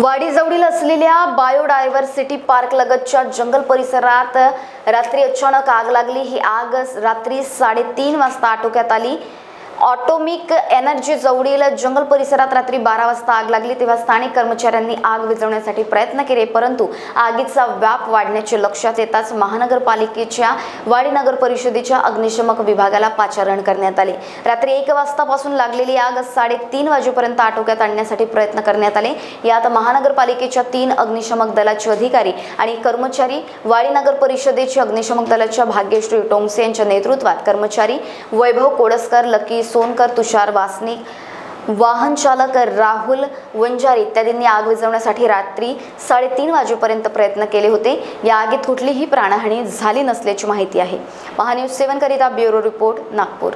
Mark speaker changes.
Speaker 1: वाडीजवळील असलेल्या biodiversity park लगतच्या जंगल परिसरात रात्री अचानक आग लागली. ही आग रात्री साडेतीन वाजता आटोक्यात आली. ऑटोमिक एनर्जी जवळील जंगल परिसरात रात्री बारा वाजता आग लागली तेव्हा स्थानिक कर्मचाऱ्यांनी आग विझवण्यासाठी प्रयत्न केले परंतु आगीचा व्याप वाढण्याचे लक्षात येताच महानगरपालिकेच्या वाडी नगर परिषदेच्या अग्निशमक विभागाला पाचारण करण्यात आले. रात्री एक वाजतापासून लागलेली आग साडेतीन वाजेपर्यंत आटोक्यात आणण्यासाठी प्रयत्न करण्यात आले. यात महानगरपालिकेच्या तीन अग्निशमक दलाचे अधिकारी आणि कर्मचारी वाडी नगर परिषदेचे अग्निशमक दलाच्या भाग्यश्री टोंगसे यांच्या नेतृत्वात कर्मचारी वैभव कोडसकर लकी सोनकर तुषार वासनिक वाहन चालक राहुल वंजारी इत्यादींनी आग विझवण्यासाठी रात्री साडेतीन वाजेपर्यंत प्रयत्न केले होते. या आगीत कुठलीही प्राणहानी झाली नसल्याची माहिती आहे. महान्यूज सेवन करिता ब्युरो रिपोर्ट नागपूर.